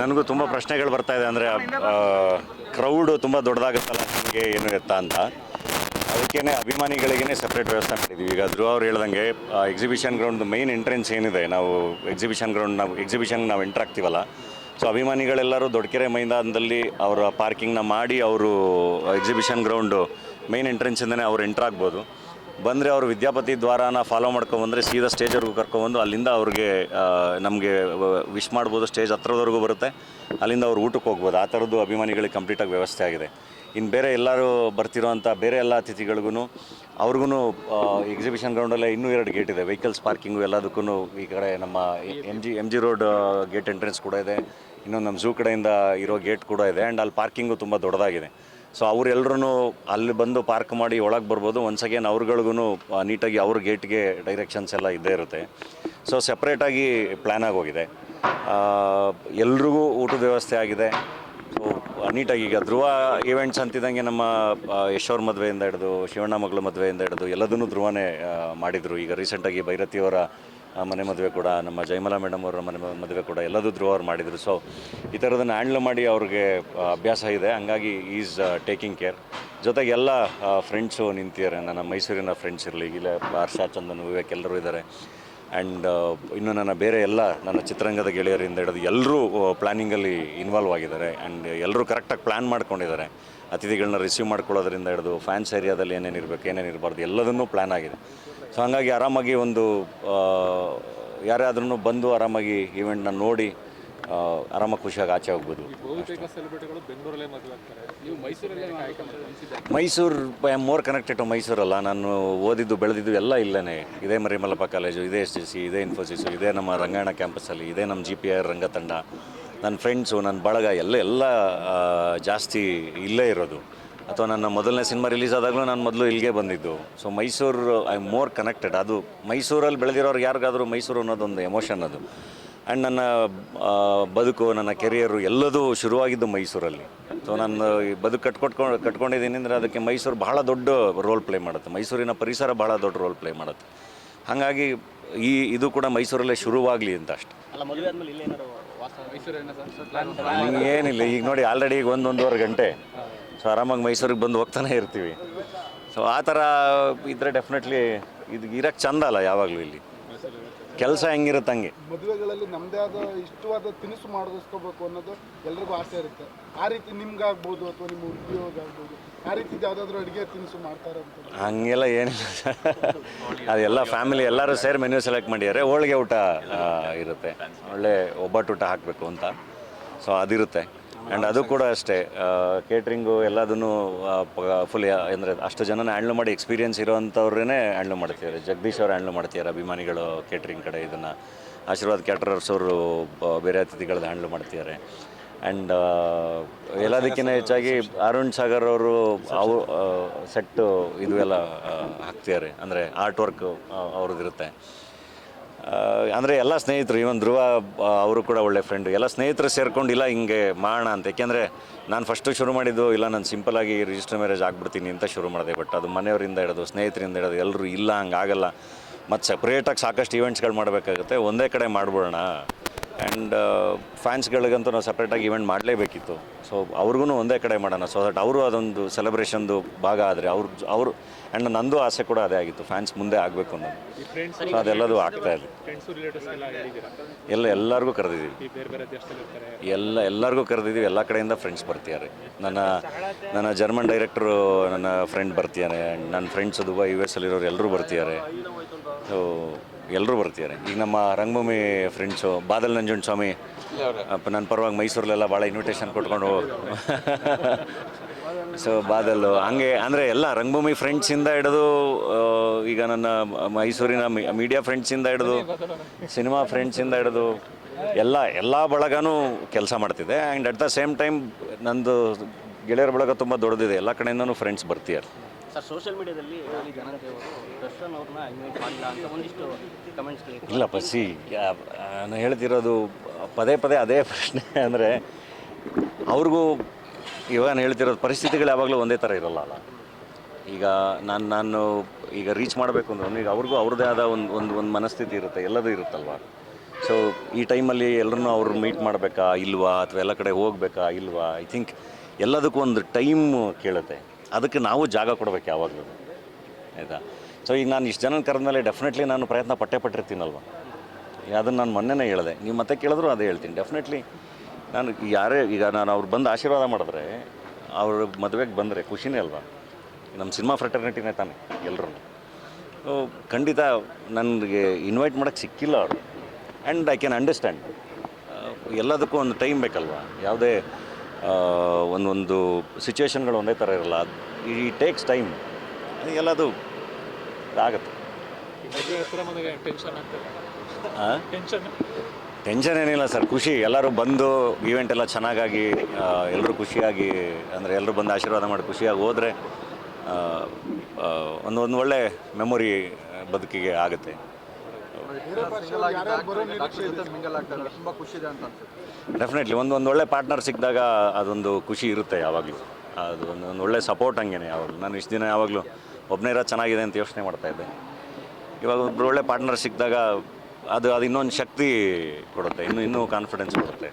ನನಗೂ ತುಂಬ ಪ್ರಶ್ನೆಗಳು ಬರ್ತಾ ಇದೆ ಅಂದರೆ ಕ್ರೌಡು ತುಂಬ ದೊಡ್ಡದಾಗುತ್ತಲ್ಲ, ನಿಮಗೆ ಏನು ಎತ್ತಾ ಅಂತ. ಅದಕ್ಕೇ ಅಭಿಮಾನಿಗಳಿಗೇ ಸಪ್ರೇಟ್ ವ್ಯವಸ್ಥೆ ಮಾಡಿದ್ದೀವಿ ಈಗ ಧ್ರುವ ಅವ್ರು ಹೇಳ್ದಂಗೆ ಎಕ್ಸಿಬಿಷನ್ ಗ್ರೌಂಡ್ ಮೈನ್ ಎಂಟ್ರೆನ್ಸ್ ಏನಿದೆ, ನಾವು ಎಕ್ಸಿಬಿಷನ್ ಗ್ರೌಂಡ್ ನಾವು ಎಕ್ಸಿಬಿಷನ್ ನಾವು ಎಂಟರ್ ಆಗ್ತೀವಲ್ಲ. ಸೊ ಅಭಿಮಾನಿಗಳೆಲ್ಲರೂ ದೊಡ್ಡಕೆರೆ ಮೈದಾನದಲ್ಲಿ ಅವರ ಪಾರ್ಕಿಂಗ್ನ ಮಾಡಿ ಅವರು ಎಕ್ಸಿಬಿಷನ್ ಗ್ರೌಂಡು ಮೈನ್ ಎಂಟ್ರೆನ್ಸಿಂದನೇ ಅವ್ರು ಎಂಟ್ರ್ ಆಗ್ಬೋದು. ಬಂದರೆ ಅವರು ವಿದ್ಯಾಪತಿ ದ್ವಾರಾನ ಫಾಲೋ ಮಾಡ್ಕೊಂಬಂದರೆ ಸೀದಾ ಸ್ಟೇಜ್ವರೆಗೂ ಕರ್ಕೊಂಬಂದು ಅಲ್ಲಿಂದ ಅವ್ರಿಗೆ ನಮಗೆ ವಿಶ್ ಮಾಡ್ಬೋದು ಸ್ಟೇಜ್ ಹತ್ರದವರೆಗೂ ಬರುತ್ತೆ. ಅಲ್ಲಿಂದ ಅವ್ರು ಊಟಕ್ಕೆ ಹೋಗ್ಬೋದು. ಆ ಥರದ್ದು ಅಭಿಮಾನಿಗಳಿಗೆ ಕಂಪ್ಲೀಟಾಗಿ ವ್ಯವಸ್ಥೆ ಆಗಿದೆ. ಇನ್ನು ಬೇರೆ ಎಲ್ಲರೂ ಬರ್ತಿರೋವಂಥ ಬೇರೆ ಎಲ್ಲ ಅತಿಥಿಗಳಿಗೂ ಅವ್ರಿಗೂ ಎಕ್ಸಿಬಿಷನ್ ಗ್ರೌಂಡಲ್ಲೇ ಇನ್ನೂ ಎರಡು ಗೇಟ್ ಇದೆ. ವೆಹಿಕಲ್ಸ್ ಪಾರ್ಕಿಂಗು ಎಲ್ಲದಕ್ಕೂ ಈ ಕಡೆ ನಮ್ಮ M G M G road gate entrance ಕೂಡ ಇದೆ. ಇನ್ನೊಂದು ನಮ್ಮ ಝೂ ಕಡೆಯಿಂದ ಇರೋ ಗೇಟ್ ಕೂಡ ಇದೆ. ಆ್ಯಂಡ್ ಅಲ್ಲಿ ಪಾರ್ಕಿಂಗು ತುಂಬ ದೊಡ್ಡದಾಗಿದೆ. ಸೊ ಅವರೆಲ್ಲರೂ ಅಲ್ಲಿ ಬಂದು ಪಾರ್ಕ್ ಮಾಡಿ ಒಳಗೆ ಬರ್ಬೋದು. ಒನ್ಸ್ ಅಗೇನ್ ಅವ್ರಗಳಿಗೂ ನೀಟಾಗಿ ಅವ್ರ ಗೇಟ್ಗೆ ಡೈರೆಕ್ಷನ್ಸ್ ಎಲ್ಲ ಇದ್ದೇ ಇರುತ್ತೆ. ಸೊ ಸಪ್ರೇಟಾಗಿ ಪ್ಲ್ಯಾನ್ ಆಗೋಗಿದೆ. ಎಲ್ರಿಗೂ ಊಟದ ವ್ಯವಸ್ಥೆ ಆಗಿದೆ. ಸೊ ನೀಟಾಗಿ ಈಗ ಧ್ರುವ ಈವೆಂಟ್ಸ್ ಅಂತಿದ್ದಂಗೆ ನಮ್ಮ ಯಶೋರ್ ಮದುವೆಯಿಂದ ಹಿಡಿದು, ಶಿವಣ್ಣ ಮಗಳ ಮದುವೆಯಿಂದ ಹಿಡಿದು ಎಲ್ಲದನ್ನೂ ಧ್ರುವನೇ ಮಾಡಿದರು. ಈಗ ರೀಸೆಂಟಾಗಿ ಭೈರತಿಯವರ ಮನೆ ಮದುವೆ ಕೂಡ, ನಮ್ಮ ಜಯಮಲಾ ಮೇಡಮ್ ಅವರ ಮನೆ ಮದುವೆ ಕೂಡ ಎಲ್ಲದೂ ಥ್ರೂ ಅವ್ರು ಮಾಡಿದರು. ಸೊ ಈ ಥರದನ್ನು ಹ್ಯಾಂಡ್ಲ್ ಮಾಡಿ ಅವ್ರಿಗೆ ಅಭ್ಯಾಸ ಇದೆ. ಹಂಗಾಗಿ ಈಸ್ ಟೇಕಿಂಗ್ ಕೇರ್ ಜೊತೆಗೆ ಎಲ್ಲ ಫ್ರೆಂಡ್ಸು ನಿಂತಿದ್ದಾರೆ. ನನ್ನ ಮೈಸೂರಿನ ಫ್ರೆಂಡ್ಸ್ ಇರಲಿ, ಇಲ್ಲ ಹರ್ಷ ಚಂದನ್, ವಿವೇಕ್ ಎಲ್ಲರೂ ಇದ್ದಾರೆ. ಆ್ಯಂಡ್ ಇನ್ನು ನನ್ನ ಬೇರೆ ಎಲ್ಲ, ನನ್ನ ಚಿತ್ರರಂಗದ ಗೆಳೆಯರಿಂದ ಹಿಡಿದು ಎಲ್ಲರೂ ಪ್ಲ್ಯಾನಿಂಗಲ್ಲಿ ಇನ್ವಾಲ್ವ್ ಆಗಿದ್ದಾರೆ. ಆ್ಯಂಡ್ ಎಲ್ಲರೂ ಕರೆಕ್ಟಾಗಿ ಪ್ಲ್ಯಾನ್ ಮಾಡ್ಕೊಂಡಿದ್ದಾರೆ. ಅತಿಥಿಗಳನ್ನ ರಿಸೀವ್ ಮಾಡ್ಕೊಳ್ಳೋದ್ರಿಂದ ಹಿಡಿದು ಫ್ಯಾನ್ಸ್ ಏರಿಯಾದಲ್ಲಿ ಏನೇನು ಇರಬೇಕು, ಏನೇನು ಇರಬಾರ್ದು, ಎಲ್ಲದನ್ನೂ ಪ್ಲ್ಯಾನ್ ಆಗಿದೆ. ಸೊ ಹಾಗಾಗಿ ಆರಾಮಾಗಿ ಒಂದು ಯಾರಾದ್ರೂ ಬಂದು ಆರಾಮಾಗಿ ಈವೆಂಟ್ನ ನೋಡಿ ಆರಾಮಾಗಿ ಖುಷಿಯಾಗಿ ಆಚೆ ಹೋಗ್ಬೋದು. Mysuru I am more connected to ಮೈಸೂರಲ್ಲ ನಾನು ಓದಿದ್ದು ಬೆಳೆದಿದ್ದು ಎಲ್ಲ ಇಲ್ಲೇ ಇದೇ ಮರಿಮಲ್ಲಪ್ಪ ಕಾಲೇಜು ಇದೇ ಎಸ್ ಟಿ ಸಿ ಇದೇ ಇನ್ಫೋಸಿಸು ಇದೇ ನಮ್ಮ ರಂಗಾಯಣ ಕ್ಯಾಂಪಸ್ಸಲ್ಲಿ ಇದೇ ನಮ್ಮ ಜಿ ಪಿ ಆರ್ ರಂಗತಂಡ. ನನ್ನ ಫ್ರೆಂಡ್ಸು ನನ್ನ ಬಳಗ ಎಲ್ಲ ಎಲ್ಲ ಜಾಸ್ತಿ ಇಲ್ಲೇ ಇರೋದು. ಅಥವಾ ನನ್ನ ಮೊದಲನೇ ಸಿನಿಮಾ ರಿಲೀಸ್ ಆದಾಗಲೂ ನಾನು ಮೊದಲು ಇಲ್ಲಿಗೆ ಬಂದಿದ್ದು. So Mysuru I am more connected ಅದು ಮೈಸೂರಲ್ಲಿ ಬೆಳೆದಿರೋರು ಯಾರಿಗಾದರೂ ಮೈಸೂರು ಅನ್ನೋದೊಂದು ಎಮೋಷನ್ ಅದು. ಆ್ಯಂಡ್ ನನ್ನ ಬದುಕು ನನ್ನ ಕೆರಿಯರು ಎಲ್ಲದೂ ಶುರುವಾಗಿದ್ದು ಮೈಸೂರಲ್ಲಿ. ಸೊ ನಾನು ಈ ಬದುಕು ಕಟ್ಕೊಟ್ಕೊಂಡು ಕಟ್ಕೊಂಡಿದ್ದೀನಿ ಅಂದರೆ ಅದಕ್ಕೆ ಮೈಸೂರು ಬಹಳ ದೊಡ್ಡ ರೋಲ್ ಪ್ಲೇ ಮಾಡುತ್ತೆ. ಮೈಸೂರಿನ ಪರಿಸರ ಬಹಳ ದೊಡ್ಡ ರೋಲ್ ಪ್ಲೇ ಮಾಡುತ್ತೆ. ಹಾಗಾಗಿ ಈ ಇದು ಕೂಡ ಮೈಸೂರಲ್ಲೇ ಶುರುವಾಗಲಿ ಅಂತ ಅಷ್ಟೆ. ಅಲ್ಲ ಮದುವೆ ಆದ್ಮೇಲೆ ಇಲ್ಲಿ ಏನಾರು ವಾಸ? ಸರ್ ಪ್ಲಾನ್ ಏನಿಲ್ಲ. ಈಗ ನೋಡಿ ಆಲ್ರೆಡಿ ಈಗ ಒಂದೊಂದೂವರೆ ಗಂಟೆ. ಸೊ ಆರಾಮಾಗಿ ಮೈಸೂರಿಗೆ ಬಂದು ಹೋಗ್ತಾನೆ ಇರ್ತೀವಿ. ಸೊ ಆ ಥರ ಇದ್ರೆ ಡೆಫಿನೆಟ್ಲಿ ಇದು ಇರೋಕ್ಕೆ ಚಂದ ಅಲ್ಲ ಯಾವಾಗಲೂ ಇಲ್ಲಿ. ಕೆಲಸ ಹೆಂಗಿರುತ್ತೆ ಹಂಗೆ. ಮದುವೆಗಳಲ್ಲಿ ನಮ್ಮದೇ ಆದ ಇಷ್ಟವಾದ ತಿನಿಸು ಮಾಡಿಸ್ಕೋಬೇಕು ಅನ್ನೋದು ಎಲ್ರಿಗೂ ಆಸೆ ಇರುತ್ತೆ. ಆ ರೀತಿ ನಿಮ್ಗಾಗ್ಬೋದು ಅಥವಾ ನಿಮ್ಮ ಉದ್ಯೋಗ ಆಗ್ಬೋದು ಆ ರೀತಿ ಯಾವುದಾದ್ರೂ ಅಡುಗೆ ತಿನಿಸು ಮಾಡ್ತಾರೆ ಅಂತ. ಹಂಗೆಲ್ಲ ಏನಿಲ್ಲ. ಅದೆಲ್ಲ ಫ್ಯಾಮಿಲಿ ಎಲ್ಲರೂ ಸೇರಿ ಮೆನ್ಯೂ ಸೆಲೆಕ್ಟ್ ಮಾಡಿದ್ದಾರೆ. ಹೋಳಿಗೆ ಊಟ ಆ, ಇರುತ್ತೆ. ಒಳ್ಳೆ ಒಬ್ಬಟ್ಟು ಊಟ ಹಾಕಬೇಕು ಅಂತ. ಸೊ ಅದಿರುತ್ತೆ. ಆ್ಯಂಡ್ ಅದು ಕೂಡ ಅಷ್ಟೇ. ಕೇಟ್ರಿಂಗು ಎಲ್ಲದನ್ನು ಫುಲ್ ಅಂದರೆ ಅಷ್ಟು ಜನನ ಹ್ಯಾಂಡ್ಲ್ ಮಾಡಿ ಎಕ್ಸ್ಪೀರಿಯೆನ್ಸ್ ಇರೋವಂಥವ್ರನ್ನೇ ಹ್ಯಾಂಡ್ಲ್ ಮಾಡ್ತಿದ್ದಾರೆ. ಜಗದೀಶ್ ಅವ್ರು ಹ್ಯಾಂಡ್ಲ್ ಮಾಡ್ತಿದ್ದಾರೆ, ಅಭಿಮಾನಿಗಳು ಕೇಟ್ರಿಂಗ್ ಕಡೆ ಇದನ್ನು. ಆಶೀರ್ವಾದ್ ಕ್ಯಾಟ್ರರ್ಸ್ ಅವರು ಬೇರೆ ಅತಿಥಿಗಳದ್ದು ಹ್ಯಾಂಡ್ಲ್ ಮಾಡ್ತಿದ್ದಾರೆ. ಆ್ಯಂಡ್ ಎಲ್ಲದಕ್ಕಿಂತ ಹೆಚ್ಚಾಗಿ ಅರುಣ್ ಸಾಗರ್ ಅವರು ಅವು ಸೆಟ್ಟು ಇದು ಎಲ್ಲ ಹಾಕ್ತಿದ್ದಾರೆ. ಅಂದರೆ ಆರ್ಟ್ ವರ್ಕ್ ಅವ್ರದ್ದಿರುತ್ತೆ. ಅಂದರೆ ಎಲ್ಲ ಸ್ನೇಹಿತರು ಇವನ್ ಧ್ರುವ ಅವರು ಕೂಡ ಒಳ್ಳೆ ಫ್ರೆಂಡು ಎಲ್ಲ ಸ್ನೇಹಿತರು ಸೇರ್ಕೊಂಡು ಇಲ್ಲ, ಹಿಂಗೆ ಮಾಡೋಣ ಅಂತ. ಯಾಕೆಂದರೆ ನಾನು ಫಸ್ಟು ಶುರು ಮಾಡಿದ್ದು ಇಲ್ಲ, ನಾನು ಸಿಂಪಲಾಗಿ ರಿಜಿಸ್ಟರ್ ಮ್ಯಾರೇಜ್ ಆಗಿಬಿಡ್ತೀನಿ ಅಂತ ಶುರು ಮಾಡಿದೆ. ಬಟ್ ಅದು ಮನೆಯವರಿಂದ ಹಿಡಿದು, ಸ್ನೇಹಿತರಿಂದ ಹಿಡಿದು ಎಲ್ಲರೂ ಇಲ್ಲ, ಹಂಗಾಗಲ್ಲ. ಮತ್ತು ಸಪ್ರೇಟಾಗಿ ಸಾಕಷ್ಟು ಈವೆಂಟ್ಸ್ಗಳು ಮಾಡಬೇಕಾಗುತ್ತೆ. ಒಂದೇ ಕಡೆ ಮಾಡ್ಬಿಡೋಣ. ಆ್ಯಂಡ್ ಫ್ಯಾನ್ಸ್ಗಳಿಗಂತೂ ನಾವು ಸಪ್ರೇಟಾಗಿ ಇವೆಂಟ್ ಮಾಡಲೇಬೇಕಿತ್ತು. ಸೊ ಅವ್ರಿಗೂ ಒಂದೇ ಕಡೆ ಮಾಡೋಣ. ಸೊ ದಟ್ ಅವರು ಅದೊಂದು ಸೆಲೆಬ್ರೇಷನ್ದು ಭಾಗ ಆದರೆ ಅವ್ರ ಅವರು ಆ್ಯಂಡ್ ನಂದು ಆಸೆ ಕೂಡ ಅದೇ ಆಗಿತ್ತು. ಫ್ಯಾನ್ಸ್ ಮುಂದೆ ಆಗಬೇಕು ಅನ್ನೋದು. ಸೊ ಅದೆಲ್ಲದೂ ಆಗ್ತಾ ಇದೆ ಎಲ್ಲ ಎಲ್ಲರಿಗೂ ಕರೆದಿದ್ದೀವಿ ಎಲ್ಲ ಎಲ್ಲರಿಗೂ ಕರೆದಿದ್ದೀವಿ ಎಲ್ಲ ಕಡೆಯಿಂದ ಫ್ರೆಂಡ್ಸ್ ಬರ್ತಿದ್ದಾರೆ. ನನ್ನ ನನ್ನ ಜರ್ಮನ್ ಡೈರೆಕ್ಟ್ರು ನನ್ನ ಫ್ರೆಂಡ್ ಬರ್ತಿದ್ದಾರೆ ನನ್ನ ಫ್ರೆಂಡ್ಸ್ ದುಬೈ ಯು ಎಸ್ ಅಲ್ಲಿರೋರು ಎಲ್ಲರೂ ಬರ್ತಿದ್ದಾರೆ. ಸೊ ಎಲ್ಲರೂ ಬರ್ತಿದ್ದಾರೆ. ಈಗ ನಮ್ಮ ರಂಗಭೂಮಿ ಫ್ರೆಂಡ್ಸು ಬಾದಲ್ ನಂಜುಂಡ ಸ್ವಾಮಿ ನನ್ನ ಪರವಾಗಿ ಮೈಸೂರಲ್ಲೆಲ್ಲ ಭಾಳ ಇನ್ವಿಟೇಷನ್ ಕೊಟ್ಕೊಂಡು ಸೊ ಬಾದಲ್ಲು ಹಂಗೆ ಅಂದರೆ ಎಲ್ಲ ರಂಗಭೂಮಿ ಫ್ರೆಂಡ್ಸಿಂದ ಹಿಡಿದು ಈಗ ನನ್ನ ಮೈಸೂರಿನ ಮೀಡಿಯಾ ಫ್ರೆಂಡ್ಸಿಂದ ಹಿಡಿದು ಸಿನಿಮಾ ಫ್ರೆಂಡ್ಸಿಂದ ಹಿಡಿದು, ಎಲ್ಲ ಎಲ್ಲ ಬಳಗನೂ ಕೆಲಸ ಮಾಡ್ತಿದೆ. And at the same time ನಂದು ಗೆಳೆಯರ ಬಳಗ ತುಂಬ ದೊಡ್ಡದಿದೆ. ಎಲ್ಲ ಕಡೆಯಿಂದನೂ ಫ್ರೆಂಡ್ಸ್ ಬರ್ತಿದ್ದಾರೆ. ಸರ್ ಸೋಷಿಯಲ್ ಮೀಡಿಯಾದಲ್ಲಿ ಇಲ್ಲ ಪಸಿ ನಾನು ಹೇಳ್ತಿರೋದು ಪದೇ ಪದೇ ಅದೇ ಪ್ರಶ್ನೆ ಅಂದರೆ ಅವ್ರಿಗೂ ಇವಾಗ ನಾನು ಹೇಳ್ತಿರೋದು ಪರಿಸ್ಥಿತಿಗಳು ಯಾವಾಗಲೂ ಒಂದೇ ಥರ ಇರಲ್ಲ ಅಲ್ಲ. ಈಗ ನಾನು ನಾನು ಈಗ ರೀಚ್ ಮಾಡಬೇಕು ಅಂದ್ರೆ ಈಗ ಅವ್ರಿಗೂ ಅವ್ರದ್ದೇ ಆದ ಒಂದು ಒಂದು ಒಂದು ಮನಸ್ಥಿತಿ ಇರುತ್ತೆ, ಎಲ್ಲದೂ ಇರುತ್ತಲ್ವ? ಸೊ ಈ ಟೈಮಲ್ಲಿ ಎಲ್ಲರನ್ನೂ ಅವ್ರು ಮೀಟ್ ಮಾಡಬೇಕಾ, ಇಲ್ವಾ, ಅಥವಾ ಎಲ್ಲ ಕಡೆ ಹೋಗಬೇಕಾ, ಇಲ್ವಾ? ಐ ಥಿಂಕ್ ಎಲ್ಲದಕ್ಕೂ ಒಂದು ಟೈಮ್ ಕೇಳುತ್ತೆ. ಅದಕ್ಕೆ ನಾವು ಜಾಗ ಕೊಡಬೇಕು ಯಾವಾಗಲೂ. ಆಯಿತಾ? ಸೊ ಈಗ ನಾನು ಇಷ್ಟು ಜನ ಕರೆದ್ಮೇಲೆ ಡೆಫಿನೆಟ್ಲಿ ನಾನು ಪ್ರಯತ್ನ ಪಟ್ಟೆ ಪಟ್ಟಿರ್ತೀನಲ್ವ? ಅದನ್ನು ನಾನು ಮೊನ್ನೆನೇ ಹೇಳಿದೆ. ನೀವು ಮತ್ತೆ ಕೇಳಿದ್ರು ಅದೇ ಹೇಳ್ತೀನಿ. ಡೆಫಿನೆಟ್ಲಿ ನಾನು ಯಾರೇ, ಈಗ ನಾನು ಅವ್ರು ಬಂದು ಆಶೀರ್ವಾದ ಮಾಡಿದ್ರೆ ಅವ್ರ ಮದುವೆಗೆ ಬಂದರೆ ಖುಷಿನೇ ಅಲ್ವಾ? ನಮ್ಮ ಸಿನಿಮಾ ಫ್ರೆಟರ್ನಿಟಿನೇ ತಾನೆ ಎಲ್ಲರೂ ಖಂಡಿತ ನನಗೆ ಇನ್ವೈಟ್ ಮಾಡೋಕ್ಕೆ ಸಿಕ್ಕಿಲ್ಲ ಅವರು. ಆ್ಯಂಡ್ ಐ ಕ್ಯಾನ್ ಅಂಡರ್ಸ್ಟ್ಯಾಂಡ್ ಎಲ್ಲದಕ್ಕೂ ಒಂದು ಟೈಮ್ ಬೇಕಲ್ವಾ? ಯಾವುದೇ ಒಂದೊಂದು ಸಿಚುವೇಶನ್ಗಳು ಒಂದೇ ಥರ ಇರಲ್ಲ. ಈ ಟೇಕ್ಸ್ ಟೈಮ್ ಎಲ್ಲದು ಆಗುತ್ತೆ. ಟೆನ್ಷನ್ ಏನಿಲ್ಲ ಸರ್ ಖುಷಿ. ಎಲ್ಲರೂ ಬಂದು ಈವೆಂಟ್ ಎಲ್ಲ ಚೆನ್ನಾಗಾಗಿ ಎಲ್ಲರೂ ಖುಷಿಯಾಗಿ ಅಂದರೆ ಎಲ್ಲರೂ ಬಂದು ಆಶೀರ್ವಾದ ಮಾಡಿ ಖುಷಿಯಾಗಿ ಹೋದರೆ ಒಂದು ಒಂದು ಒಳ್ಳೆ ಮೆಮೊರಿ ಬದುಕಿಗೆ ಆಗುತ್ತೆ. ತುಂಬಾ ಖುಷಿ ಇದೆ ಅಂತ ಅನ್ಸುತ್ತೆ. ಡೆಫಿನೆಟ್ಲಿ ಒಂದು ಒಂದು ಒಳ್ಳೆ ಪಾರ್ಟ್ನರ್ ಸಿಕ್ಕಿದಾಗ ಅದೊಂದು ಖುಷಿ ಇರುತ್ತೆ ಯಾವಾಗಲೂ. ಅದು ಒಂದು ಒಂದು ಒಳ್ಳೆ ಸಪೋರ್ಟ್ ಹಂಗೇನೆ ಯಾವಾಗಲೂ. ನಾನು ಇಷ್ಟು ದಿನ ಯಾವಾಗಲೂ ಒಬ್ಬನೇ ಇರೋ ಚೆನ್ನಾಗಿದೆ ಅಂತ ಯೋಚನೆ ಮಾಡ್ತಾ ಇದ್ದೆ. ಇವಾಗ ಒಬ್ಬರು ಒಳ್ಳೆ ಪಾರ್ಟ್ನರ್ ಸಿಕ್ಕಿದಾಗ ಅದು ಅದು ಇನ್ನೊಂದು ಶಕ್ತಿ ಕೊಡುತ್ತೆ. ಇನ್ನೂ ಇನ್ನೂ ಕಾನ್ಫಿಡೆನ್ಸ್ ಕೊಡುತ್ತೆ.